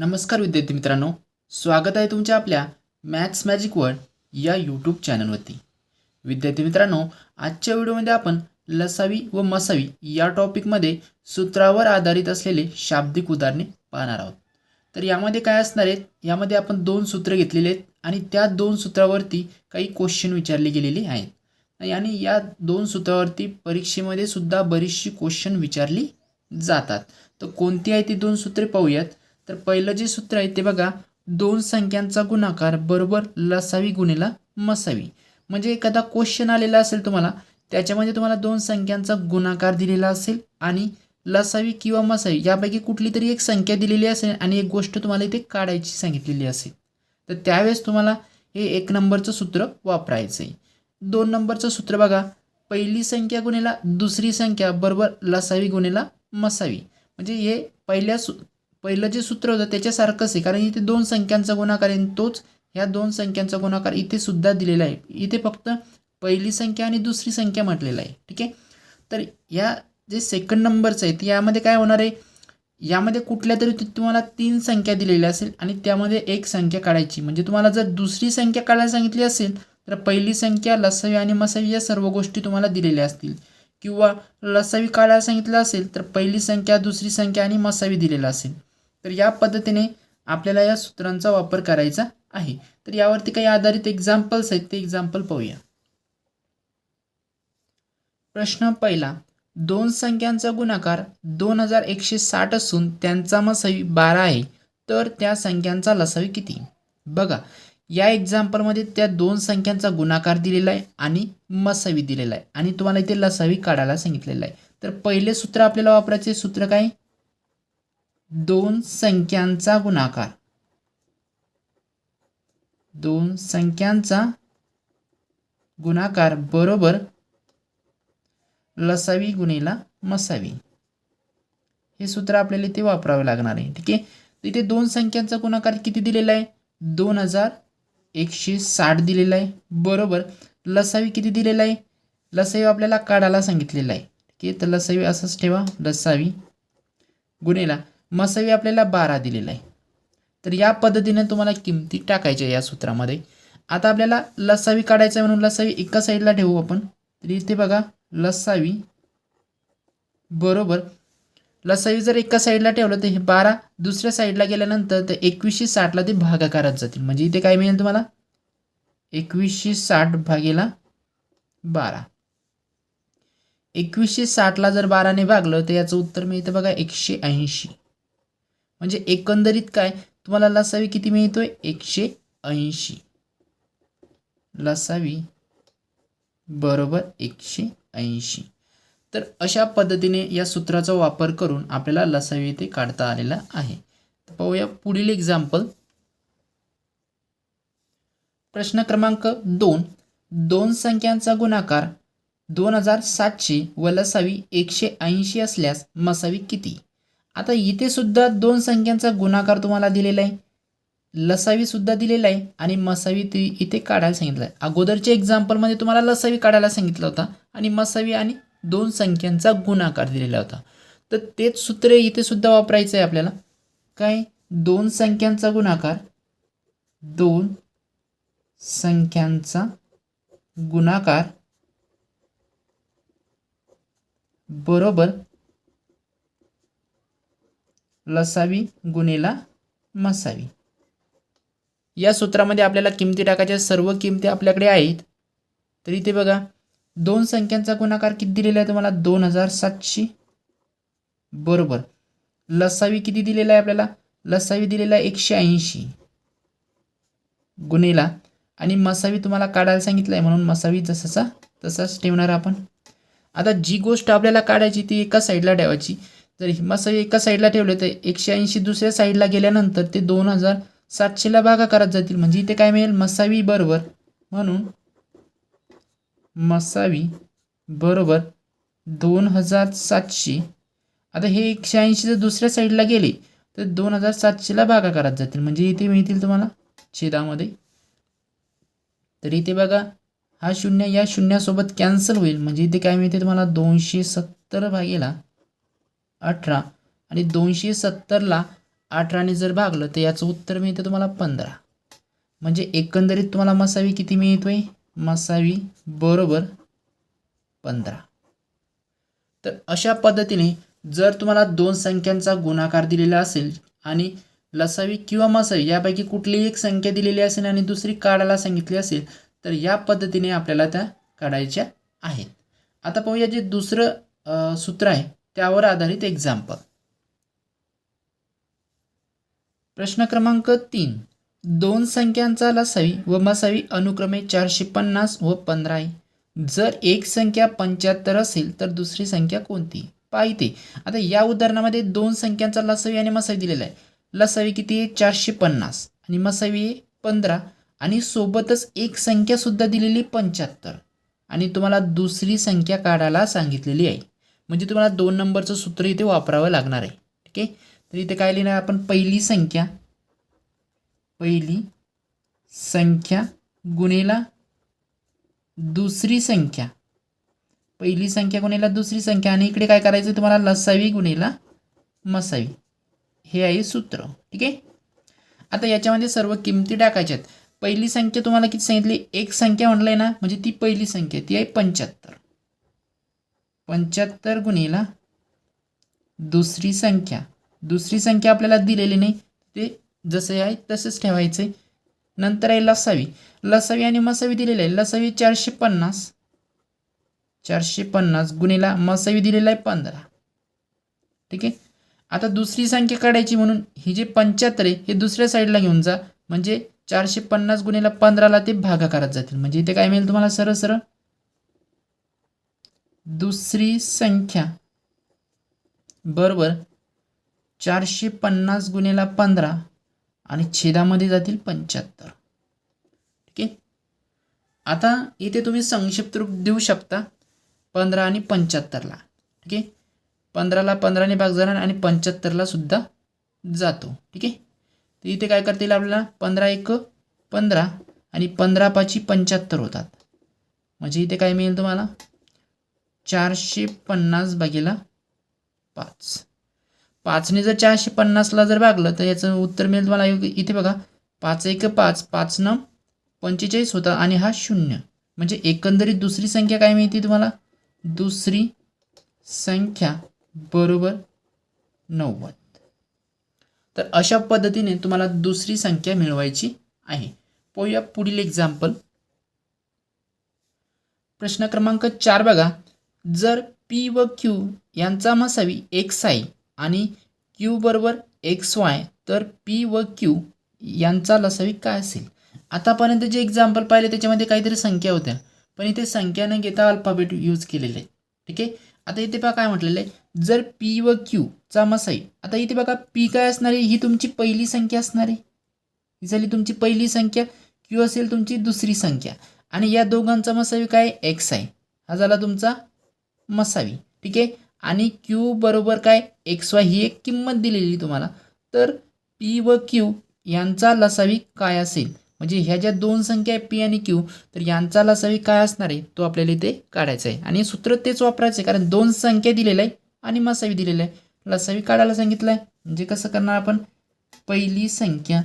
नमस्कार विद्यार्थी मित्रांनो स्वागत आहे तुमच्या आपल्या मॅथ्स मॅजिक वर्ड या यूट्यूब चॅनलवरती विद्यार्थी मित्रांनो आजच्या व्हिडिओमध्ये आपण लसावी व मसावी या टॉपिकमध्ये सूत्रावर आधारित असलेले शाब्दिक उदाहरणे पाहणार आहोत. तर यामध्ये काय असणार आहेत? यामध्ये आपण दोन सूत्र घेतलेले आहेत आणि त्या दोन सूत्रावरती काही क्वेश्चन विचारले गेलेले आहेत. आणि या दोन सूत्रावरती परीक्षेमध्ये सुद्धा बरीचशी क्वेश्चन विचारली जातात. तर कोणती आहे ती दोन सूत्रे पाहूयात. तर पहिलं जे सूत्र आहे ते बघा दोन संख्यांचा गुणाकार बरोबर लसावी गुणेला मसावी. म्हणजे एखादा क्वेश्चन आलेला असेल तुम्हाला त्याच्यामध्ये तुम्हाला दोन संख्यांचा गुणाकार दिलेला असेल आणि लसावी किंवा मसावी यापैकी कुठली तरी एक संख्या दिलेली असेल आणि एक गोष्ट तुम्हाला इथे काढायची सांगितलेली असेल. तर त्यावेळेस तुम्हाला हे एक नंबरचं सूत्र वापरायचं आहे दोन नंबरचं सूत्र बघा पहिली संख्या गुणेला दुसरी संख्या बरोबर लसावी गुणेला मसावी. म्हणजे हे पहिल्या सु पहिलं जे सूत्र होतं त्याच्यासारखंच आहे. कारण इथे दोन संख्यांचा गुणाकार आहे आणि तोच ह्या दोन संख्यांचा गुणाकार इथे सुद्धा दिलेला आहे. इथे फक्त पहिली संख्या आणि दुसरी संख्या म्हटलेलं आहे. ठीक आहे? तर या जे सेकंड नंबरचं आहे यामध्ये काय होणार आहे? यामध्ये कुठल्या तरी तुम्हाला तीन संख्या दिलेल्या असेल आणि त्यामध्ये एक संख्या काढायची. म्हणजे तुम्हाला जर दुसरी संख्या काढायला सांगितली असेल तर पहिली संख्या लसावी आणि मसावी या सर्व गोष्टी तुम्हाला दिलेल्या असतील. किंवा लसावी काढायला सांगितलं असेल तर पहिली संख्या दुसरी संख्या आणि मसावी दिलेला असेल. तर या पद्धतीने आपल्याला या सूत्रांचा वापर करायचा आहे. तर यावरती काही आधारित एक्झाम्पल्स आहेत ते एक्झाम्पल पाहूया. प्रश्न पहिला दोन संख्यांचा गुणाकार दोन हजार एकशे साठ असून त्यांचा मसावी बारा आहे तर त्या संख्यांचा लसावी किती? बघा या एक्झाम्पलमध्ये त्या दोन संख्यांचा गुणाकार दिलेला आहे आणि मसावी दिलेला आहे. आणि तुम्हाला इथे लसावी काढायला सांगितलेलं आहे. तर पहिले सूत्र आपल्याला वापरायचे सूत्र काय? दोन संख्यांचा गुणाकार. दोन संख्यांचा गुणाकार बरोबर लसावी गुणेला मसावी. हे सूत्र आपल्याला इथे वापरावे लागणार आहे. ठीक आहे? इथे दोन संख्यांचा गुणाकार किती दिलेला आहे? दोन हजार एकशे साठ दिलेला आहे. बरोबर. लसावी किती दिलेला आहे? लसावी आपल्याला काढायला सांगितलेला आहे. ठीक आहे? तर लसावी असंच ठेवा. लसावी गुणेला मसावी आपल्याला बारा दिलेला आहे. तर या पद्धतीने तुम्हाला किमती टाकायच्या या सूत्रामध्ये. आता आपल्याला लसावी काढायचं आहे म्हणून लसावी एका साईडला ठेवू आपण. तर इथे बघा लसावी बरोबर. लसावी जर एका साईडला ठेवलं तर हे बारा दुसऱ्या साईडला गेल्यानंतर तर एकवीसशे साठला ते भागाकारात जातील. म्हणजे इथे काय मिळेल तुम्हाला? एकवीसशे साठ भागेला बारा. एकवीसशे साठला जर बाराने भागलं तर याचं उत्तर मिळतं बघा एकशे ऐंशी. म्हणजे एकंदरीत काय? तुम्हाला लसावी किती मिळतोय? एकशे ऐंशी. लसावी बरोबर एकशे ऐंशी. तर अशा पद्धतीने या सूत्राचा वापर करून आपल्याला लसावी इथे काढता आलेला आहे. तर पाहूया पुढील एक्झाम्पल प्रश्न क्रमांक दोन. दोन संख्यांचा गुणाकार दोन हजार सातशे व लसावी एकशे ऐंशी असल्यास मसावी किती? आता इथे सुद्धा दोन संख्यांचा गुणाकार तुम्हाला दिलेला आहे. लसावी सुद्धा दिलेला आहे आणि मसावी ती इथे काढायला सांगितलं आहे. अगोदरच्या एक्झाम्पलमध्ये तुम्हाला लसावी काढायला सांगितलं होता आणि मसावी आणि दोन संख्यांचा गुणाकार दिलेला होता. तर तेच सूत्र इथे सुद्धा वापरायचं आहे आपल्याला. काय? दोन संख्यांचा गुणाकार दोन संख्यांचा गुणाकार बरोबर लसावी गुणेला मसावी. या सूत्रामध्ये आपल्याला किमती टाकायच्या सर्व किमती आपल्याकडे आहेत. तर इथे बघा दोन संख्यांचा गुणाकार किती दिलेला आहे तुम्हाला? दोन हजार सातशे. बरोबर. लसावी किती दिलेला आहे आपल्याला? लसावी दिलेला आहे एकशे ऐंशी. गुणेला. आणि मसावी तुम्हाला काढायला सांगितलं आहे. म्हणून मसावी जसाचा तसाच ठेवणार आपण. आता जी गोष्ट आपल्याला काढायची ती एका साईडला ठेवायची. जर ही मसावी एका साईडला ठेवले तर एकशे ऐंशी दुसऱ्या साईडला गेल्यानंतर ते दोन हजार सातशेला भागाकारात जातील. म्हणजे इथे काय मिळेल? मसावी बरोबर. म्हणून मसावी बरोबर दोन हजार सातशे. आता हे एकशे ऐंशी जर दुसऱ्या साईडला गेले तर दोन हजार सातशेला भागाकारात जातील. म्हणजे इथे मिळतील तुम्हाला छेदामध्ये. तर इथे बघा हा शून्य या शून्यासोबत कॅन्सल होईल. म्हणजे इथे काय मिळते तुम्हाला? दोनशे सत्तर भागेला अठरा आणि दोनशे सत्तरला अठराने जर भागलं तर याचं उत्तर मिळतं तुम्हाला पंधरा. म्हणजे एकंदरीत तुम्हाला मसावी किती मिळतो आहे मसावी बरोबर पंधरा. तर अशा पद्धतीने जर तुम्हाला दोन संख्यांचा गुणाकार दिलेला असेल आणि लसावी किंवा मसावी यापैकी कुठलीही एक संख्या दिलेली असेल आणि दुसरी काढायला सांगितली असेल तर या पद्धतीने आपल्याला त्या काढायच्या आहेत. आता पाहूया जे दुसरं सूत्र आहे त्यावर आधारित एक्झाम्पल प्रश्न क्रमांक तीन. दोन संख्यांचा लसावी व मसावी अनुक्रमे चारशे पन्नास व पंधरा आहे. जर एक संख्या पंच्याहत्तर असेल तर दुसरी संख्या कोणती? पाहिते आता या उदाहरणामध्ये दोन संख्यांचा लसावी आणि मसावी दिलेला आहे. लसावी किती आहे? चारशे पन्नास. आणि मसावी आहे पंधरा. आणि सोबतच एक संख्यासुद्धा दिलेली पंच्याहत्तर. आणि तुम्हाला दुसरी संख्या काढायला सांगितलेली आहे. म्हणजे तुम्हाला दोन नंबरचं सूत्र इथे वापरावं लागणार आहे. ठीक आहे तर इथे काय लिहिणार आपण? पहिली संख्या. पहिली संख्या गुणेला दुसरी संख्या. पहिली संख्या गुणेला दुसरी संख्या. आणि इकडे काय करायचं? तुम्हाला लसावी गुणेला मसावी. हे आहे सूत्र. ठीक आहे? आता याच्यामध्ये सर्व किमती टाकायच्या आहेत. पहिली संख्या तुम्हाला किती सांगितली? एक संख्या म्हणलंय ना? म्हणजे ती पहिली संख्या ती आहे पंच्याहत्तर. पंच्याहत्तर गुणेला दुसरी संख्या. दुसरी संख्या आपल्याला दिलेली नाही. ते जसे आहे तसंच ठेवायचे नंतर आहे लसावी. लसावी आणि मसावी दिलेली आहे. लसावी चारशे पन्नास. चारशे पन्नास गुणेला मसावी दिलेला आहे पंधरा. ठीक आहे? आता दुसरी संख्या काढायची म्हणून ही जे पंच्याहत्तर आहे हे दुसऱ्या साईडला घेऊन जा. म्हणजे चारशे पन्नास गुन्हेला पंधराला ते भागाकारात जातील. म्हणजे इथे काय मिळेल तुम्हाला? सरळ सरळ. दुसरी संख्या. बरोबर. चारशे पन्नास गुणेला पंधरा आणि छेदामध्ये जातील पंच्याहत्तर. ठीक आहे? आता इथे तुम्ही संक्षिप्त रूप देऊ शकता. पंधरा आणि पंच्याहत्तरला. ठीक आहे? पंधराला पंधराने भाग जाणार आणि पंच्याहत्तरला सुद्धा जातो. ठीक आहे? तर इथे काय करता येईल आपल्याला? पंधरा एक पंधरा आणि पंधरा पाची पंच्याहत्तर होतात. म्हणजे इथे काय मिळेल तुम्हाला? चारशे पन्नास भागीला पाच. पाचने जर चारशे पन्नासला जर भागलं तर याचं उत्तर मिळेल तुम्हाला. इथे बघा. पाच एक पाच पाच न पंचेचाळीस होता आणि हा शून्य. म्हणजे एकंदरीत दुसरी संख्या काय मिळते तुम्हाला? दुसरी संख्या बरोबर नव्वद. तर अशा पद्धतीने तुम्हाला दुसरी संख्या मिळवायची आहे. पोया पुढील एक्झाम्पल प्रश्न क्रमांक चार बघा. जर पी व क्यू यांचा मसावी एक्स आहे आणि क्यू बरोबर एक्स वाय तर पी व क्यू यांचा लसावी काय असेल? आतापर्यंत जे एक्झाम्पल पाहिले त्याच्यामध्ये काहीतरी संख्या होत्या. पण इथे संख्या न घेता अल्फाबेट यूज केलेले आहे. ठीक आहे? आता इथे बघा काय म्हटलेलं आहे. जर पी व क्यू चा मसाई आता इथे बघा पी काय असणार आहे? ही तुमची पहिली संख्या असणार आहे. ही झाली तुमची पहिली संख्या क्यू असेल तुमची दुसरी संख्या. आणि या दोघांचा मसावी काय? एक्स आहे हा झाला तुमचा मसावी. ठीक आहे? आणि क्यू बरोबर काय? एक्स वाय ही एक किंमत दिलेली तुम्हाला. तर पी व क्यू यांचा लसावी काय असेल? म्हणजे ह्या ज्या दोन संख्या आहे पी आणि क्यू तर यांचा लसावी काय असणार आहे? तो आपल्याला इथे काढायचा आहे. आणि सूत्र तेच वापरायचं आहे कारण दोन संख्या दिलेल्या आहे आणि मसावी दिलेला आहे. लसावी काढायला सांगितलं आहे म्हणजे कसं करणार आपण? पहिली संख्या.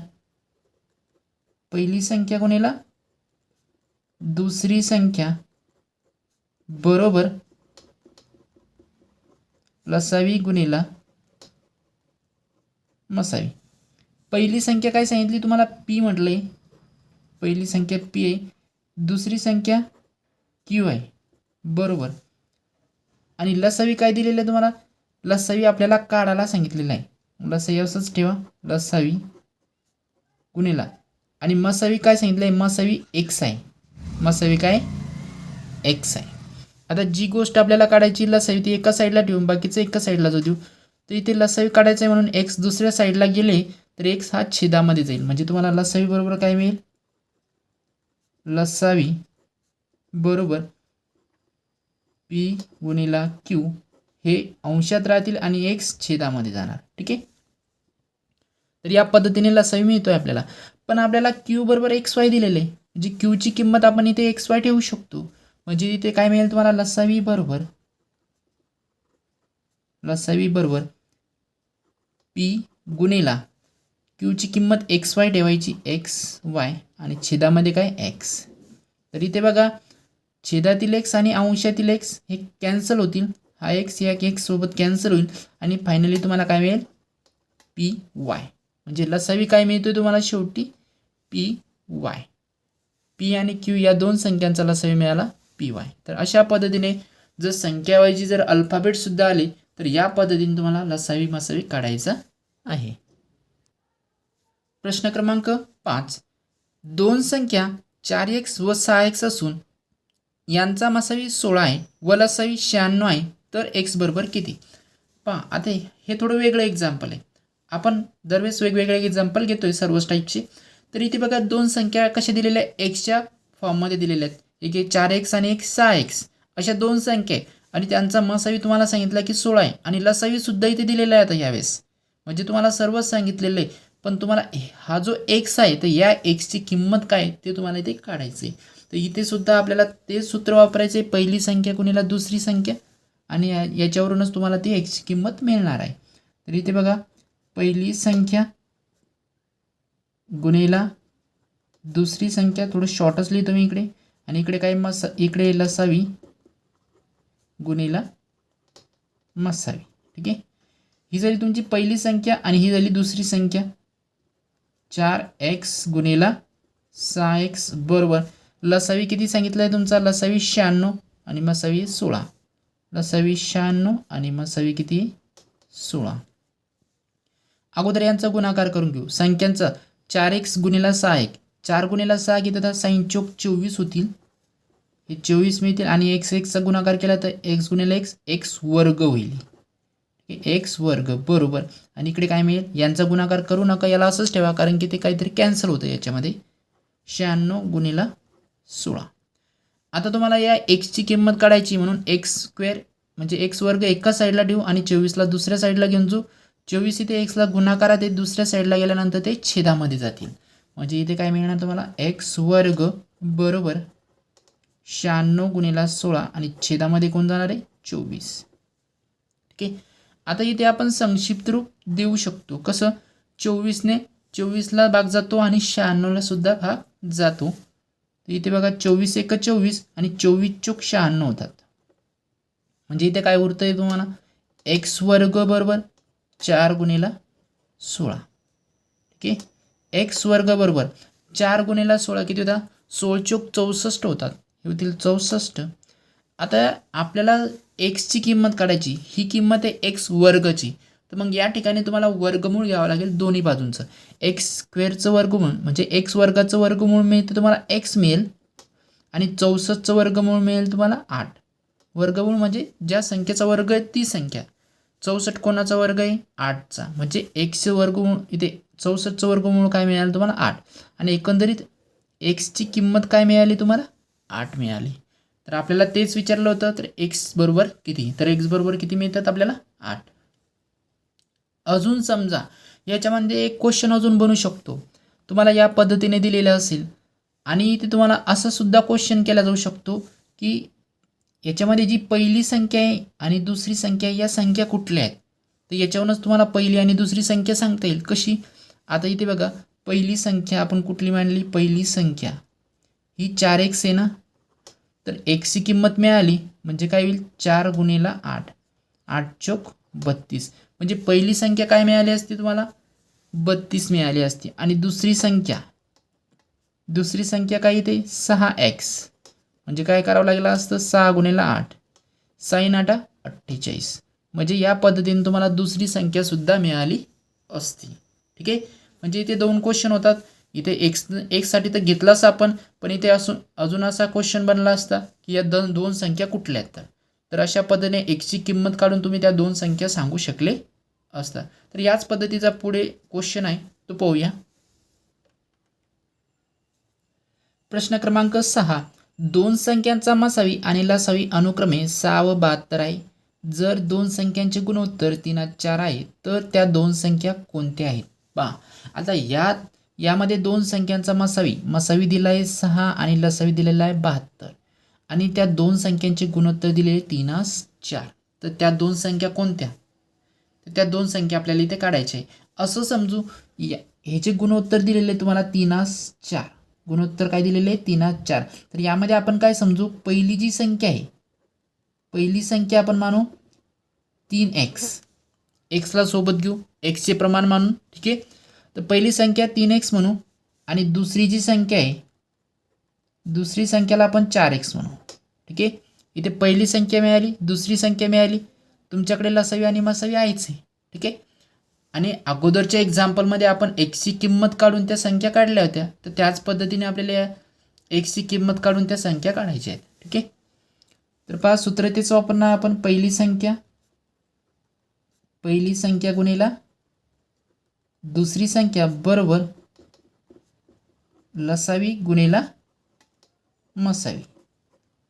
पहिली संख्या कोणीला? दुसरी संख्या. बरोबर. लसावी गुणिला मसावी. पहिली संख्या काय सांगितली तुम्हाला? पी म्हटलंय पहिली संख्या पी आहे. दुसरी संख्या क्यू आहे. बरोबर. आणि लसावी काय दिलेलं आहे तुम्हाला? लसावी आपल्याला काढायला सांगितलेलं आहे. लसावी असंच ठेवा. लसावी गुणेला. आणि मसावी काय सांगितलं आहे मसावी एक्स आहे. मसावी काय? एक्स आहे. आता जी गोष्ट आपल्याला काढायची लसावी ती एका साईडला ठेवून बाकीचं एका साईडला जो देऊ. तर इथे लसावी काढायचं आहे म्हणून एक्स दुसऱ्या साईडला गेले तर एक्स हा छेदामध्ये जाईल. म्हणजे तुम्हाला लसावी बरोबर काय मिळेल? लसावी बरोबर पी गुणिला क्यू हे अंशात राहतील आणि एक्स छेदामध्ये जाणार. ठीक आहे? तर या पद्धतीने लसावी आहे आपल्याला. पण आपल्याला क्यू बरोबर एक्स वाय दिलेले आहे. म्हणजे क्यूची किंमत आपण इथे एक्स वाय ठेवू शकतो. म्हणजे इथे काय मिळेल तुम्हाला? लसावी बरोबर. लसावी बरोबर. पी गुणेला. क्यूची किंमत एक्स वाय ठेवायची. एक्स वाय आणि छेदामध्ये काय? एक्स तर इथे बघा छेदातील एक्स आणि अंशातील एक्स हे कॅन्सल होतील. हा एक्स या एक्स सोबत कॅन्सल होईल. आणि फायनली तुम्हाला काय मिळेल? पी वाय म्हणजे लसावी काय मिळतोय तुम्हाला शेवटी? पी वाय पी आणि क्यू या दोन संख्यांचा लसावी मिळाला. P y. तर अशा पद्धतीने जर संख्याऐवजी जर अल्फाबेटसुद्धा आले तर या पद्धतीने तुम्हाला लसावी मसावी काढायचा आहे. प्रश्न क्रमांक पाच. दोन संख्या चार एक्स व सहा एक्स असून यांचा मसावी सोळा आहे व लसावी शहाण्णव आहे तर एक्स बरोबर किती? पहा आता हे थोडं वेगळं एक्झाम्पल आहे. आपण दरवेळेस वेगवेगळे एक्झाम्पल घेतोय सर्वच टाईपचे तर इथे बघा दोन संख्या कशा दिलेल्या आहेत? एक्सच्या फॉर्ममध्ये दिलेल्या आहेत. एक आहे चार एक्स आणि एक सहा एक्स अशा दोन संख्या आहे आणि त्यांचा मसावी तुम्हाला सांगितला की सोळा आहे. आणि लसावीसुद्धा इथे दिलेला आहे आता यावेळेस म्हणजे तुम्हाला सर्वच सांगितलेलं आहे. पण तुम्हाला हा जो एक्स आहे तर या एक्सची किंमत काय ते तुम्हाला इथे काढायचं आहे तर इथेसुद्धा आपल्याला ते सूत्र वापरायचे पहिली संख्या कुणीला दुसरी संख्या. आणि याच्यावरूनच तुम्हाला ती एक्सची किंमत मिळणार आहे. तर इथे बघा पहिली संख्या गुन्हेला दुसरी संख्या थोडं शॉर्टच लिहितो मी इकडे. आणि इकडे काय मस इकडे लसावी गुणेला मसावी ठीक आहे? ही झाली तुमची पहिली संख्या आणि ही झाली दुसरी संख्या. चार एक्स गुणेला सहा एक्स बरोबर. लसावी किती सांगितलं आहे तुमचा? लसावी शहाण्णव आणि मसावी सोळा. लसावी शहाण्णव आणि मसावी किती? सोळा. अगोदर यांचा गुणाकार करून घेऊ. संख्यांचा चार एक्स गुणेला सहा एक. चार गुणेला सहा किती तर साईन चोक चोवीस होतील. हे चोवीस मिळतील आणि एक्स एक्सचा गुणाकार केला तर एक्स गुणेला एक्स एक्स वर्ग होईल. एक्स वर्ग बरोबर. आणि इकडे काय मिळेल? यांचा गुणाकार करू नका याला असंच ठेवा कारण की ते काहीतरी कॅन्सल होतं याच्यामध्ये. शहाण्णव गुणेला सोळा. आता तुम्हाला या एक्सची किंमत काढायची म्हणून एक्स स्क्वेअर म्हणजे एक्स वर्ग एका साईडला ठेवू आणि चोवीसला दुसऱ्या साईडला घेऊन जाऊ. चोवीस इथे एक्सला गुणाकारात आहे दुसऱ्या साईडला गेल्यानंतर ते छेदामध्ये जातील. म्हणजे इथे काय मिळणार तुम्हाला? एक्स वर्ग बरोबर शहाण्णव गुणिला सोळा आणि छेदामध्ये कोण जाणार आहे? चोवीस. ठीक आहे? आता इथे आपण संक्षिप्त रूप देऊ शकतो. कसं? चोवीसने चोवीसला भाग जातो आणि शहाण्णवला सुद्धा भाग जातो. तर इथे बघा चोवीस एक चोवीस आणि चोवीस चोक शहाण्णव होतात. म्हणजे इथे काय उरतं आहे तुम्हाला? एक्स वर्ग बरोबर चार गुणिला सोळा. ठीक आहे? एक्स वर्ग बरोबर चार गुणेला सोळा किती होता? सोळ चोक चौसष्ट होतात. हे होतील चौसष्ट. आता आपल्याला एक्सची किंमत काढायची. ही किंमत आहे एक्स वर्गची. तर मग या ठिकाणी तुम्हाला वर्गमूळ घ्यावं लागेल दोन्ही बाजूंचं. एक्स स्क्वेअरचं वर्गमूळ म्हणजे एक्स वर्गाचं वर्गमूळ तर तुम्हाला एक्स मिळेल. आणि चौसष्टचं वर्गमूळ मिळेल तुम्हाला आठ. वर्गमूळ म्हणजे ज्या संख्येचा वर्ग आहे ती संख्या. चौसष्ट कोणाचा वर्ग आहे? आठचा. म्हणजे एक्सचं वर्गमूळ इथे चौसष्टचं वर्गमूळ काय मिळालं तुम्हाला? आठ. आणि एकंदरीत एक्सची किंमत काय मिळाली तुम्हाला? आठ मिळाली. तर आपल्याला तेच विचारलं होतं तर एक्स बरोबर किती? तर एक्स बरोबर किती मिळतात आपल्याला? आठ. अजून समजा याच्यामध्ये एक क्वेश्चन अजून बनू शकतो. तुम्हाला या पद्धतीने दिलेलं असेल. आणि इथे तुम्हाला असं सुद्धा क्वेश्चन केला जाऊ शकतो की याच्यामध्ये जी पहिली संख्या आहे आणि दुसरी संख्या आहे या संख्या कुठल्या आहेत? तर याच्यावरूनच तुम्हाला पहिली आणि दुसरी संख्या सांगता येईल. कशी? आता इथे बघा पहिली संख्या आपण कुठली मांडली? पहिली संख्या. ही चार एक्स आहे ना? तर एक्सची किंमत मिळाली म्हणजे काय होईल? चार गुणेला आठ. आठ चोक बत्तीस. म्हणजे पहिली संख्या काय मिळाली असती तुम्हाला? बत्तीस मिळाली असती. आणि दुसरी संख्या? दुसरी संख्या काय येते सहा एक्स. म्हणजे काय करावं लागलं असतं? सहा गुणेला आठ. साईन आठा अठ्ठेचाळीस. म्हणजे या पद्धतीने तुम्हाला दुसरी संख्यासुद्धा मिळाली असती. ठीक आहे? म्हणजे इथे दोन क्वेश्चन होतात. इथे एक्स एक्ससाठी तर घेतलाच आपण पण इथे असून अजून असा क्वेश्चन बनला असता की या दोन दोन संख्या कुठल्या आहेत तर? तर अशा पद्धतीने एक्सची किंमत काढून तुम्ही त्या दोन संख्या सांगू शकले असता. तर याच पद्धतीचा पुढे क्वेश्चन आहे. तो पाहूया. प्रश्न क्रमांक सहा. दोन संख्यांचा मसावी आणि लसावी अनुक्रमे सहा व बहात्तर आहे. जर दोन संख्यांचे गुणोत्तर तीन चार आहे तर त्या दोन संख्या कोणत्या आहेत? पहा. आता या यामध्ये दोन संख्यांचा मसावी. मसावी दिला आहे सहा आणि लसावी दिलेला आहे बहात्तर. आणि त्या दोन संख्यांचे गुणोत्तर दिलेले तीनास चार. तर त्या दोन संख्या कोणत्या? तर त्या दोन संख्या आपल्याला इथे काढायच्या आहे. असं समजू या हे जे गुणोत्तर दिलेले आहे तुम्हाला तीनास चार. गुणोत्तर काय दिलेले? आहे तीनास चार. तर यामध्ये आपण काय समजू? पहिली जी संख्या आहे पहिली संख्या आपण मानू तीन एक्स. एक्सला सोबत घेऊ. एक्सचे प्रमाण मानून ठीक आहे? तर पहिली संख्या तीन एक्स म्हणू. आणि दुसरी जी संख्या आहे दुसरी संख्याला आपण चार एक्स म्हणू. ठीक आहे? इथे पहिली संख्या मिळाली दुसरी संख्या मिळाली. तुमच्याकडे लसावी आणि मसावी आहेच आहे. ठीक आहे? आणि अगोदरच्या एक्झाम्पलमध्ये आपण एक्सची किंमत काढून त्या संख्या काढल्या होत्या. तर त्याच पद्धतीने आपल्याला या एक्सची किंमत काढून त्या संख्या काढायच्या आहेत. ठीक आहे? तर पहा सूत्रतेचं वापरणार आपण. पहिली संख्या पहिली संख्या गुणिला दुसरी संख्या बरोबर लसावी गुणिला मसावी.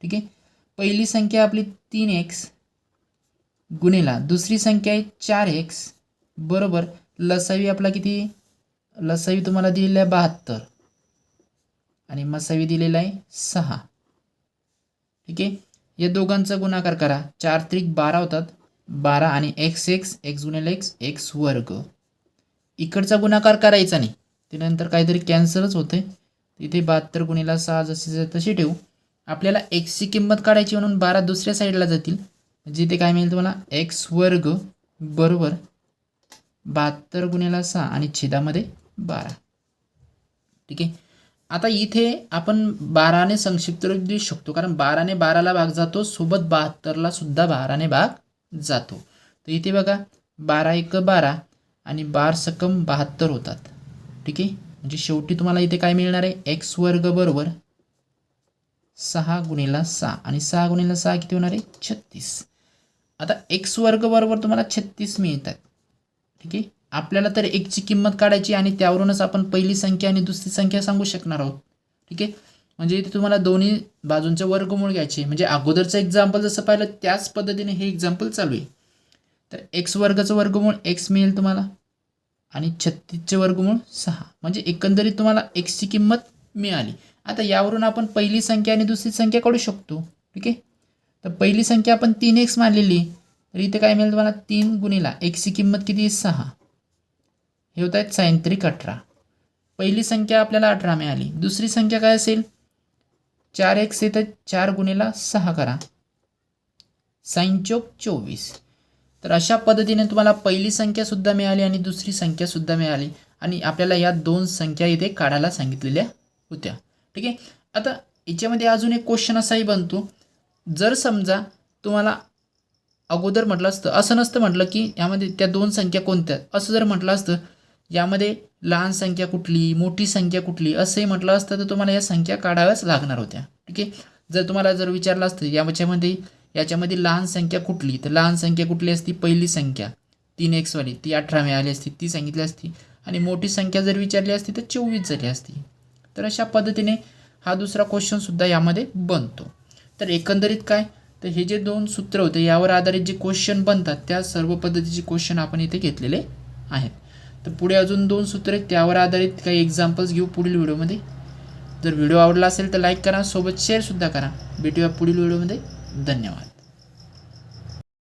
ठीक आहे? पहिली संख्या आपली तीन एक्स गुणिला. दुसरी संख्या आहे चार एक्स बरोबर. लसावी आपला किती? लसावी तुम्हाला दिलेला आहे बहात्तर. आणि मसावी दिलेला आहे सहा. ठीक आहे? या दोघांचा गुणाकार करा. चार त्रिक बारा होतात. बारा आणि एक्स एक्स एक्स गुणिले एक्स एक्स वर्ग. इकडचा गुणाकार करायचा नाही. त्यानंतर काहीतरी कॅन्सलच होते इथे बहात्तर गुणिला सहा जशी तशी ठेवू. आपल्याला एक्सची किंमत काढायची म्हणून बारा दुसऱ्या साईडला जातील. म्हणजे जिथे काय मिळेल तुम्हाला? एक्स वर्ग बरोबर बहात्तर गुणिला सहा आणि छेदामध्ये बारा. ठीक आहे? आता इथे आपण बाराने संक्षिप्त रूप देऊ शकतो. कारण बाराने बाराला भाग जातो. सोबत बहात्तरला सुद्धा बाराने भाग जातो. तर इथे बघा बारा एक बारा आणि बार सकम बहात्तर होतात. ठीक आहे? म्हणजे शेवटी तुम्हाला इथे काय मिळणार आहे? एक्स वर्ग बरोबर सहा गुणिला सहा. आणि सहा गुणिला सहा किती होणार आहे? छत्तीस. आता एक्स वर्ग बरोबर तुम्हाला छत्तीस मिळतात. ठीक आहे? आपल्याला तर एकची किंमत काढायची आणि त्यावरूनच आपण पहिली संख्या आणि दुसरी संख्या सांगू शकणार आहोत. ठीक आहे? म्हणजे इथे तुम्हाला दोन्ही बाजूंचे वर्गमूळ घ्यायचे. म्हणजे अगोदरचं एक्झाम्पल जसं पाहिलं त्याच पद्धतीने हे एक्झाम्पल चालू आहे. तर एक्स वर्गाचं वर्गमूळ एक्स मिळेल तुम्हाला आणि छत्तीसचे वर्गमूळ सहा. म्हणजे एकंदरीत तुम्हाला एक्सची किंमत मिळाली. आता यावरून आपण पहिली संख्या आणि दुसरी संख्या काढू शकतो. ठीक आहे? तर पहिली संख्या आपण तीन एक्स मानलेली. तर इथे काय मिळेल तुम्हाला? तीन गुणीला एक्सची किंमत किती सहा. हे होत आहेत सायंत्रिक अठरा. पहिली संख्या आपल्याला अठरा मिळाली. दुसरी संख्या काय असेल? चार एक्स येतं चार गुन्हेला सहा करा. साईंचोक चोवीस. तर अशा पद्धतीने तुम्हाला पहिली संख्यासुद्धा मिळाली आणि दुसरी संख्यासुद्धा मिळाली. आणि आपल्याला या दोन संख्या इथे काढायला सांगितलेल्या होत्या. ठीक आहे? आता याच्यामध्ये अजून एक क्वेश्चन असाही बनतो. जर समजा तुम्हाला अगोदर म्हटलं असतं असं नसतं म्हटलं की यामध्ये त्या दोन संख्या कोणत्या? असं जर म्हटलं असतं यामध्ये लहान संख्या कुठली मोठी संख्या कुठली असंही म्हटलं असतं तर तुम्हाला या संख्या काढाव्याच लागणार होत्या. ठीक आहे? जर तुम्हाला जर विचारलं असतं याच्यामध्ये याच्यामध्ये लहान संख्या कुठली तर लहान संख्या कुठली असती? पहिली संख्या. तीन एक्सवाली ती अठरा मिळाली असती ती सांगितली असती. आणि मोठी संख्या जर विचारली असती तर चोवीस झाली असती. तर अशा पद्धतीने हा दुसरा क्वेश्चनसुद्धा यामध्ये बनतो. तर एकंदरीत काय? तर हे जे दोन सूत्र होते यावर आधारित जे क्वेश्चन बनतात त्या सर्व पद्धतीचे क्वेश्चन आपण इथे घेतलेले आहेत. तर पुढे अजून दोन सूत्र आहेत त्यावर आधारित काही एक्झाम्पल्स घेऊ पुढील व्हिडिओमध्ये. जर व्हिडिओ आवडला असेल तर लाईक करा सोबत शेअरसुद्धा करा. भेटूया पुढील व्हिडिओमध्ये. धन्यवाद.